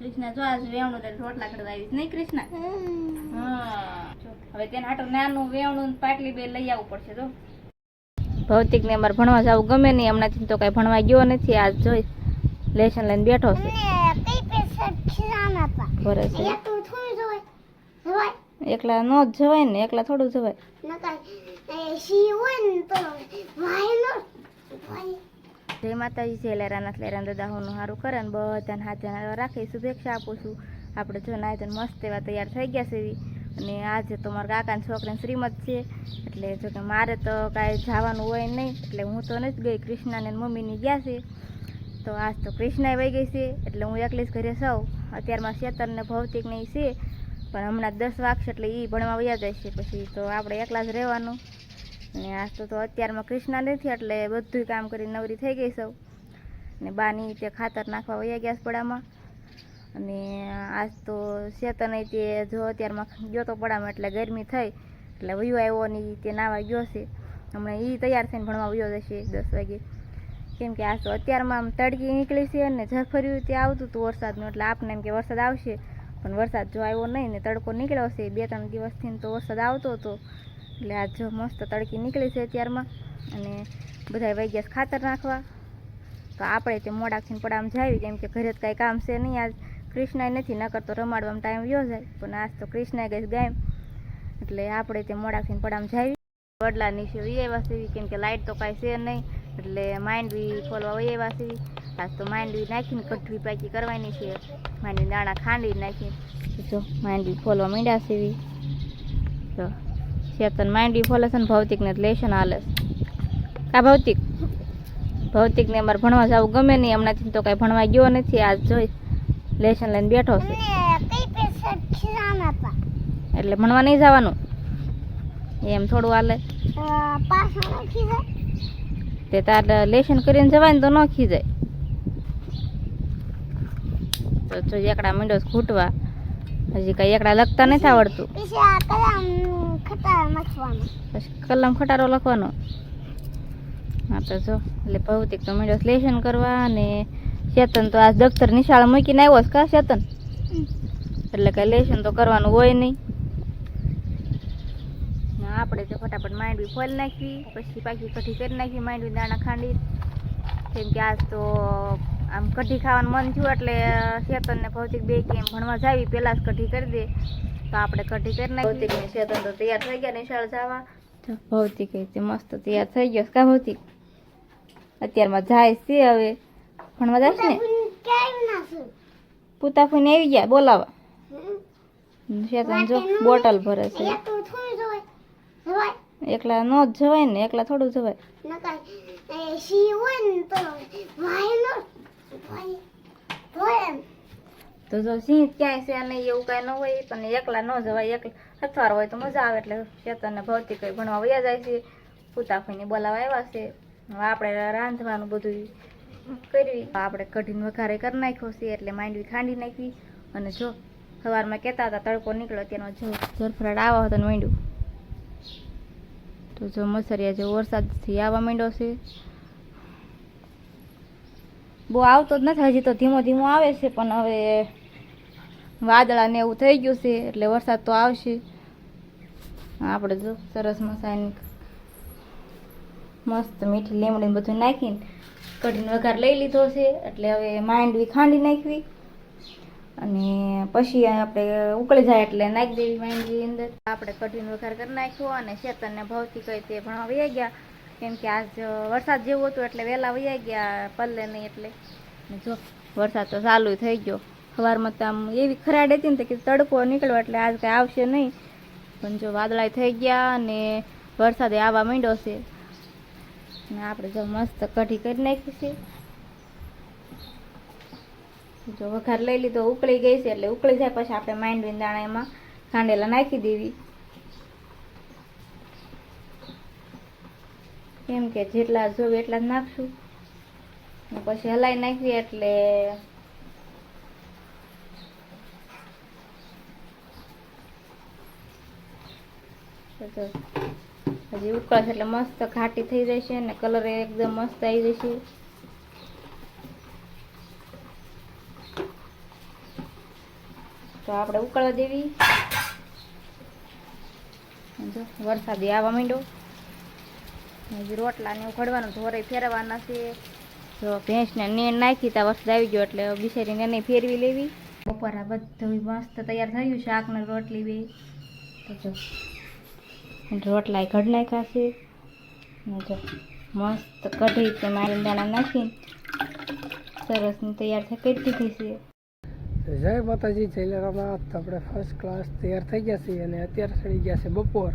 કૃષ્ણ જો આજ વેવણું ને રોટલા કરવા આવીશ નહીં કૃષ્ણ? હા. હવે તેને હાટું નાનું વેવણું પાટલી બે લઈ આવવું પડશે જો. ભૌતિક ને અમારે ભણવા જવું ગમે નહીં હમણાંથી તો કઈ ભણવા ગયો નથી આજ જોઈ લેશન લઈને બેઠો છે. એકલા ન જ જવાય ને એકલા થોડું જવાય. જય માતાજી છે લેરાના લેરાન દાદાઓનું સારું કરે ને બધાને હાથે રાખી, શુભેચ્છા આપું છું. આપણે જો નાય તો મસ્ત એવા તૈયાર થઈ ગયા છે એવી. અને આજે તો મારા કાકાના છોકરાને શ્રીમત છે, એટલે જો કે મારે તો કાંઈ જવાનું હોય નહીં, એટલે હું તો નથી ગઈ. કૃષ્ણાને મમ્મીની ગયા છે. તો આજ તો કૃષ્ણાએ વહી ગઈ છે, એટલે હું એકલી જ ઘરે સૌ. અત્યારમાં શેતરને ભૌતિક નહીં છે, પણ હમણાં દસ વાગશે એટલે એ ભણવા વયા જાય છે. પછી તો આપણે એકલા જ રહેવાનું. અને આજ તો અત્યારમાં કૃષ્ણા નથી, એટલે બધું કામ કરી નવરી થઈ ગઈ સૌ. ને બાની તે ખાતર નાખવા વયા ગયા પડામાં. અને આજ તો શેતન તે જો અત્યારમાં ગયો તો પડામાં, એટલે ગરમી થઈ, એટલે વયો આવ્યો ને તે નાવા ગયો છે. હમણાં એ તૈયાર થઈને ભણવા વયો જશે દસ વાગે. કેમ કે આજ તો અત્યારમાં આમ તડકી નીકળી છે અને ઝરફર્યું તે આવતું હતું વરસાદનું, એટલે આપને એમ કે વરસાદ આવશે. પણ વરસાદ જો આવ્યો નહીં ને તડકો નીકળ્યો છે, બે ત્રણ દિવસથી તો વરસાદ આવતો હતો. એટલે આ જો મસ્ત તડકી નીકળી છે અત્યારમાં અને બધા વહી ગયા ખાતર નાખવા. તો આપણે તે મોડાખીને પડામ જાવી, કેમ કે ઘરે જ કાંઈ કામ છે નહીં. આજ કૃષ્ણાએ નથી, નકર તો રમાડવામાં ટાઈમ વ્યો જાય. પણ આજ તો કૃષ્ણાએ ગઈ ગાય એટલે આપણે તે મોડાખીને પડામ જાવી. વડલા નીચે વી આવ્યા છે, કેમ કે લાઇટ તો કાંઈ છે નહીં. એટલે માંડવી ખોલવા વહી આવ્યા છે. આજ તો માંડવી નાખીને કઠવી પાકી કરવાની છે. માંડવી દાણા ખાંડી નાખી જો માંડવી ખોલવા માંડ્યા છે. એવી જો ચેતન માંડવી ખોલે છે ને ભૌતિકને લેશન હાલે આ કા ભૌતિક. ભૌતિકને અમારે ભણવા જવું ગમે નહીં હમણાંથી તો કાંઈ ભણવા ગયો નથી આજ જોઈ લેશન લઈને બેઠો છે. એટલે ભણવા નહીં જવાનું? એમ થોડું હાલે. તે તારે લેશન કરીને જવાય ને તો ન ખીજાય. તો એકડા મીંડો ખૂટવા હજી કઈ એકડા લખતા નથી આવડતું. પછી કલમ ખટારો લખવાનો. હા તો જો એટલે ભૌતિક તો મીંડો લેશન કરવા અને ચેતન તો આ દફતર નિશાળ મૂકીને આવ્યો છે કા ચેતન એટલે કઈ લેશન તો કરવાનું હોય નહીં. આપણે તો ફટાફટ માંડવી ફોલ નાખી પછી પાછી કઢી કરી નાખી માંડવી દાણા ખાંડી. કેમ કે આજ તો આમ કઢી ખાવાનું મન થયું એટલે ચેતન ને ભૌતિક બે એમ ભણવા જાવી પેલા જ કઢી કરી દે. તો આપણે કઢી કરી નાખી. ભૌતિક શેતન તો તૈયાર થઈ ગયા નિશાળ જવા. ભૌતિક એ તે મસ્ત તૈયાર થઈ ગયો કા ભૌતિક? અત્યારમાં જાય છે હવે. ભણવા જાય ને? પૂતા ફઈને આવી ગયા બોલાવા. શેતન જો બોટલ ભરે છે. એકલા નો જ જવાય ને એકલા થોડું જવાય. તો જો સિંહ ક્યાંય છે નહીં, એવું કાંઈ ન હોય, પણ એકલા ન જવાય, એકલા. અથવાર હોય તો મજા આવે, એટલે ચેતન ને ભૌતિક ભણવા વયા જાય છે. પૂતા ફઈને બોલાવા આવ્યા છે. આપણે રાંધવાનું બધું કરવી. આપણે કઢીને વઘારે કરી નાખ્યો છે, એટલે માંડવી ખાંડી નાખી. અને જો, સવારમાં કહેતા હતા, તડકો નીકળ્યો તેનો જો ઝરફરાટ આવ્યો હતો માંડ્યું. તો જો મસરિયા જેવો વરસાદથી આવવા માંડ્યો છે. બહુ આવતો જ નથી, હજી તો ધીમો ધીમો આવે છે, પણ હવે વાદળા ને એવું થઈ ગયું છે, એટલે વરસાદ તો આવશે. આપણે જો સરસ મસાની મસ્ત મીઠી લીમડી બધું નાખીને કઢીને વઘાર લઈ લીધો છે, એટલે હવે માંડવી ખાંડી નાખવી. અને પછી આપણે ઉકળી જાય એટલે નાખી દેવી માંડવી અંદર. આપણે કઢીનો વઘાર કરી નાખ્યો અને શેતનને ભાવથી કઈ તે ભણવા વૈયા ગયા. કેમ કે આજ વરસાદ જેવું હતું એટલે વહેલા વૈયા ગયા, પલ્લે નહીં એટલે. જો વરસાદ તો ચાલુ થઈ ગયો. સવારમાં તો આમ એવી ખરાડ હતી ને કે તડકો નીકળ્યો એટલે આજ કાંઈ આવશે નહીં. પણ જો વાદળાય થઈ ગયા અને વરસાદે આવવા માંડ્યો છે ને આપણે જો મસ્ત કઢી કરી નાખી છે. જો વઘાર લઈ લીધો, ઉકળી ગઈ છે એટલે ઉકળી જાય પછી આપણે માંડવી દાણા એમાં ખાંડેલા નાખી દેવી. કેમ કે જેટલા જોવે એટલા જ નાખશું. પછી હલાઈ નાખીએ એટલે તો હજી ઉકળશે એટલે મસ્ત ઘાટી થઈ જશે ને કલર એકદમ મસ્ત આવી જશે. તો આપણે ઉકળવા દેવી. વરસાદી આવવા માંડ્યો. હજી રોટલા ને ઉખડવાનું ધોરે ફેરવાના છે. જો ભેંસને નેણ નાખી ત્યાં વરસાદ આવી ગયો એટલે બિચારીને એને ફેરવી લેવી. બપોરા બધું મસ્ત તૈયાર થયું શાક ને રોટલી બે. તો જો રોટલા ઘડ નાખ્યા છે. મસ્ત કઢી તે મારી દાણા નાખીને સરસની તૈયાર થઈ કરી દીધી છે. જય માતાજી જયલરામાં આપણે ફર્સ્ટ ક્લાસ તૈયાર થઈ ગયા છીએ અને અત્યારે ચડી ગયા છે બપોર.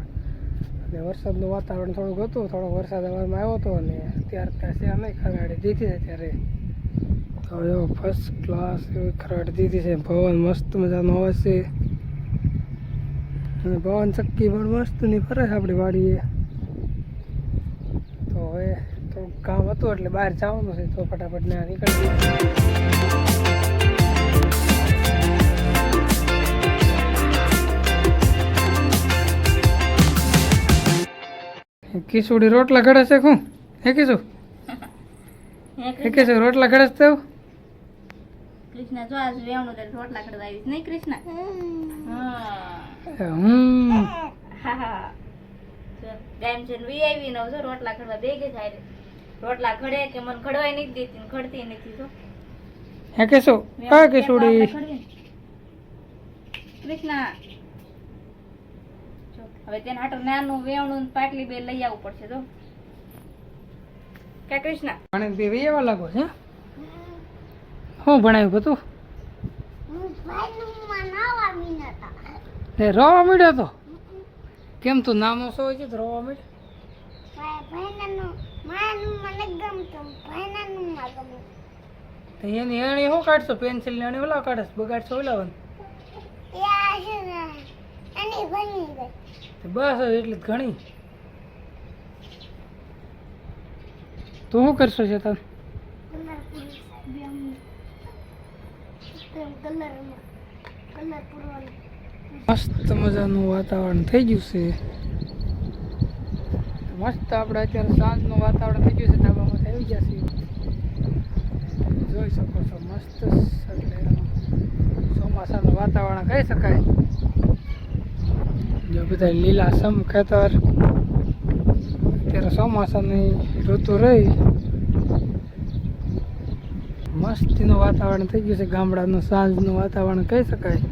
અને વરસાદનું વાતાવરણ થોડુંક હતું થોડો વરસાદ અમારમાં આવ્યો હતો અને અત્યારે ત્યાં છે નહીં ખરાડી દીધી છે ત્યારે એવો ફર્સ્ટ ક્લાસ ખરાડી દીધી છે. પવન મસ્ત મજાનો આવે છે. અને પવન ચક્કી પણ મસ્તની ફરે છે આપણી વાડીએ. તો હવે થોડુંક કામ હતું એટલે બહાર જવાનું છે તો ફટાફટ ને નીકળી કિસુડી રોટલા ઘડે છે શું હે કિસુ? હે કિસુ રોટલા ઘડે છે તેવું? કૃષ્ણ જો આજ વેવણું રોટલા ઘડવા આવીશ નહીં કૃષ્ણ? હા. હમ ટાઈમ છે ને વી આવી ને જો રોટલા ખડવા બે ગઈ જાય રોટલા ખડે કે મને ખડવાય નહીં દેતી ને ખડતી નથી જો. હે કે શું કા કે છોડી કૃષ્ણા. હવે તેને હાટો નાનું વેવણું પાટલી બે લઈ આવવું પડશે તો કે કૃષ્ણા? પાણી બે વેવા લાગો છે હું? ભણાવ્યું બધું? તે રોવા મળ્યો તો? કેમ તું નામ ઓછો હોય છે તો રોવા મળ્યો? એની એણી શું કાઢશો? પેન્સિલ ને એણી ઓલા કાઢશ? બગાડશો ઓલા બસ એટલી ઘણી. તો શું કરશો છે. તને મસ્ત મજાનું વાતાવરણ થઈ ગયું છે. મસ્ત આપણે અત્યારે સાંજનું વાતાવરણ થઈ ગયું છે, ધાબામાં આવી ગયા છીએ. જોઈ શકો છો, મસ્ત એટલે ચોમાસાનું વાતાવરણ કહી શકાય. જો બધા લીલાસમ ખેતર, અત્યારે ચોમાસાની ઋતુ રહી. મસ્તીનું વાતાવરણ થઈ ગયું છે, ગામડાનું સાંજનું વાતાવરણ કહી શકાય.